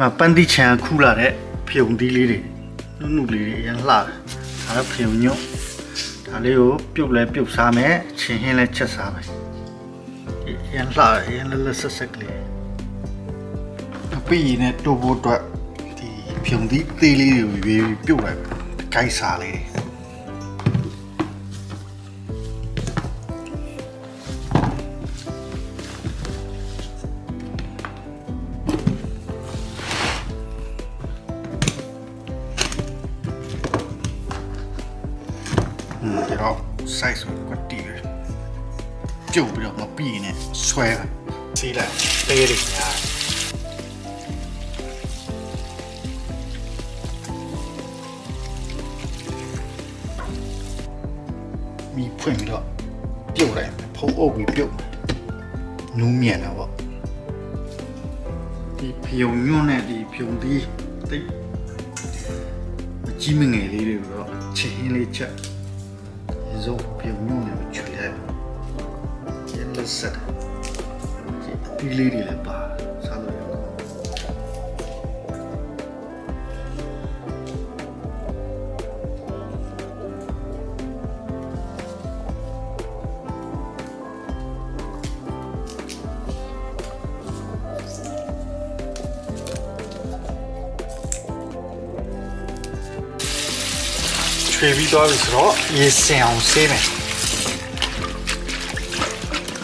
မှာပန်းတိချံခူးလာတဲ့ဖျုံသီးလေးတွေနုနုလေးတွေအရင်လှတယ်ဒါတော့ဖျုံညွတ်ဒါလေးကိုပြုတ်လဲပြုတ်စားမယ်ချင်းဟင်းလဲချက်စားမယ်ဒီအရင်လှတယ်အရင်လက်လက်ဆက်ဆက်ကလေးအပီးနဲ့တိုးဖို့အတွက်ဒီဖျုံသီးသေးလေးတွေကိုရွေးပြီးပြုတ်လိုက်မယ်ကိုက်စားလေးတွေ ဒါတော့ size ဆိုကွက်တီပဲပြုတ်ပြီးတော့မပြီးရင်လည်းဆွဲလိုက်စီးလိုက်ပဲတွေညာမီဖွင့်ပြီးတော့ပြုတ်လိုက်ဖုံးအုပ်ပြီးပြုတ်နူးမြန်တာပေါ့ဒီဖြုံညွန့်နဲ့ဒီဖြုံသီးတိတ်အကြီးမငယ်လေးတွေပြီးတော့ချင်းလေးချက် zo pionione ucciuliamo e la sera i liri ချွေပြီးသွားပြီဆိုတော့ရေစင်အောင်ဆေးမယ်။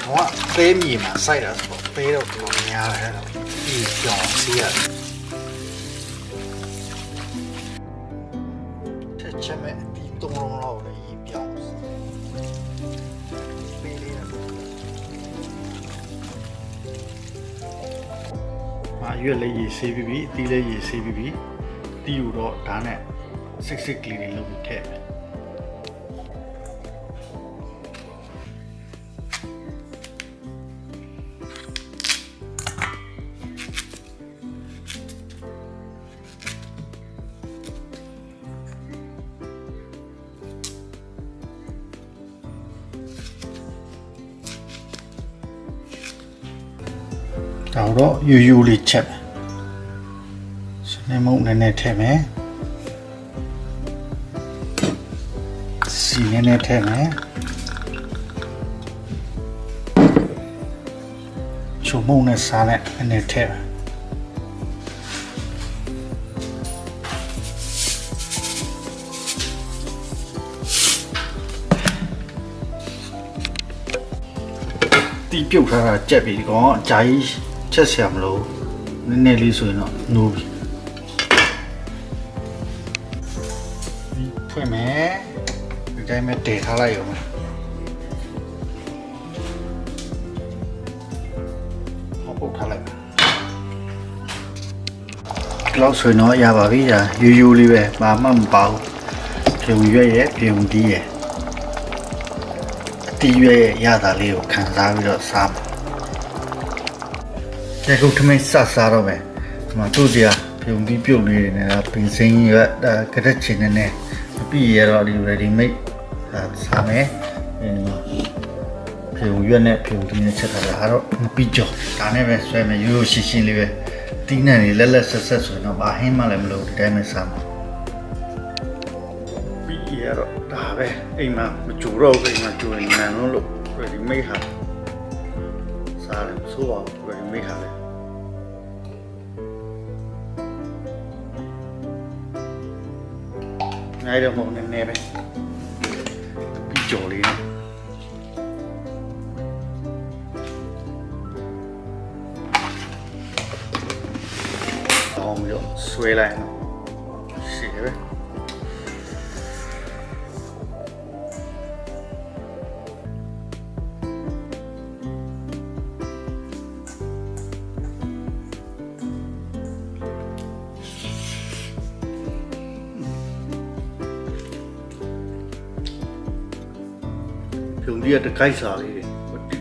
ဟောသေးမြေမှာစိုက်တာဆိုတော့သေးတော့တော်များတယ်တော့ဒီကြောင်ဆေးရတယ်။ချက်ချက်မဲ့ဒီတုံးလုံးလောက်လည်းရေပြောင်းပေးလေးရတယ်။မာရွက်လေးရေဆေးပြီးပြီအသီးလေးရေဆေးပြီးပြီတီးယူတော့ဒါနဲ့ စစ်စစ်ကလေးတွေလုပ်ပြီးထည့်မယ်ဒါတော့ယူယူလေးချက်မယ်စနေမုံနည်းနည်းထည့်မယ် စီနည်းနည်းထည့်မယ်ချုံမုံနဲ့စားနဲ့နည်းနည်းထည့်မယ်တီးပြုတ်ထားတာကြက်ပြီဒီကောင်အကြာကြီးချက်ဆရာမလို့နည်းနည်းလေးဆိုရင်တော့နိုးပြီဒီဖွင့်မယ် ဒီတိုင်းပဲတည်ထားလိုက်ရုံပဲဟောပုတ်ထားလိုက်ဒီလောက်ဆိုရင်တော့ရပါပြီဒါယူယူလေးပဲဘာမှမပါဘူးပြုံရွက်ရဲ့ပြုံတီးရဲ့အတီးရွက်ရဲ့ရတာလေးကိုခံစားပြီးတော့စားမယ်။ဒီကုတ်ထမင်းစစားတော့မယ်။ဒီမှာတို့တရားပြုံပြီးပြုတ်လေးတွေနဲ့ပင်စင်းရွက်ဒါကရက်ချင်နေနေမပြီးရတော့ဒီ ready made ဒါ စားမယ်။ဒီမှာပြုံရွက်နဲ့ပြုံဒီနဲ့ချက်ထားတာအဲ့တော့မပြီးကြောဒါနဲ့ပဲဆွဲမယ်ရိုးရိုးရှင်းရှင်းလေးပဲတီးနှံလေးလက်လက်ဆက်ဆက်ဆိုရင်တော့ဘာဟင်းမှလည်းမလုပ်ဒီတိုင်းပဲစားမှာပြီးရတော့ဒါပဲအိမ်မှာမကြိုတော့ဘူးအိမ်မှာကြိုရင်နံလို့လို့ ready made ဟာစားတယ်ဆိုပါဘူး ready made ဟာလည်း ngay được một nè nè đây cái chỗ lý này Hồng 九零。然后我们就回来了，写呗。Một tí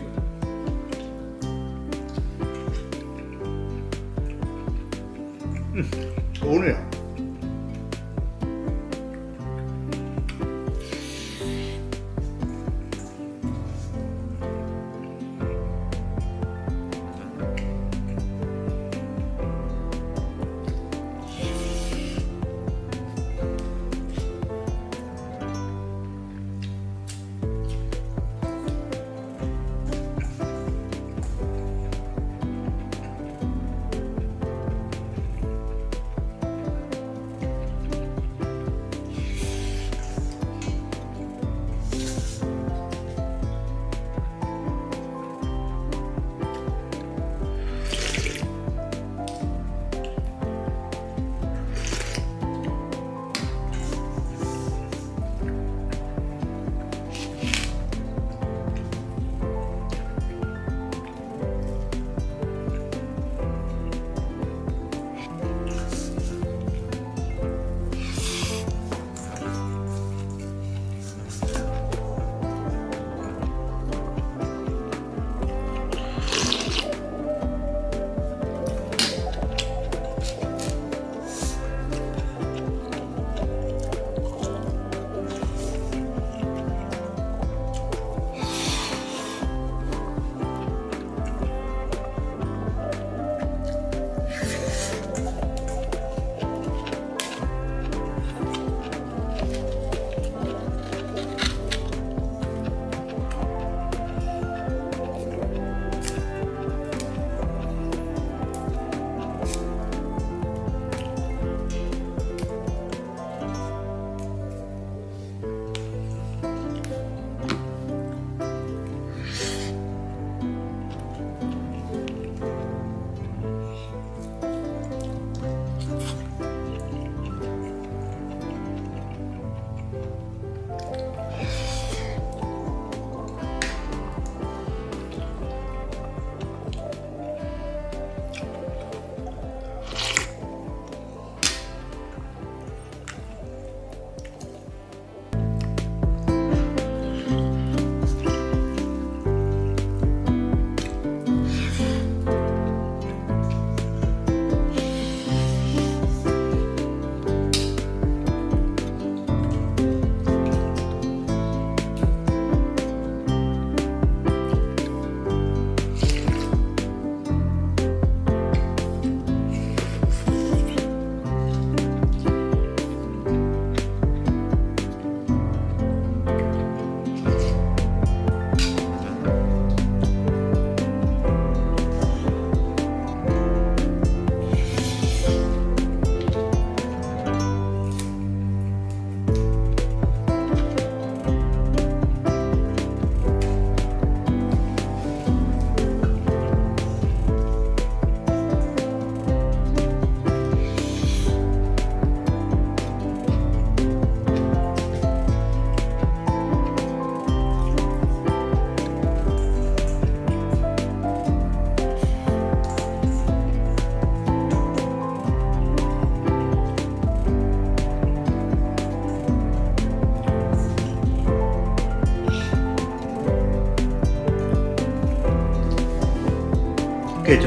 ố này ကဲကျွန်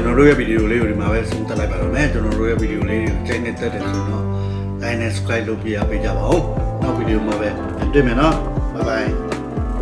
တော်တို့ရဲ့ဗီဒီယိုလေးကိုဒီမှာပဲဆုံးသက်လိုက်ပါတော့မယ်ကျွန်တော်တို့ရဲ့ဗီဒီယိုလေးတွေကိုချိန်နေတက်တယ်ဆိုတော့ like and subscribe လုပ်ပြရပေးကြပါဦးနောက်ဗီဒီယိုမှာပဲတွေ့မယ်နော် bye bye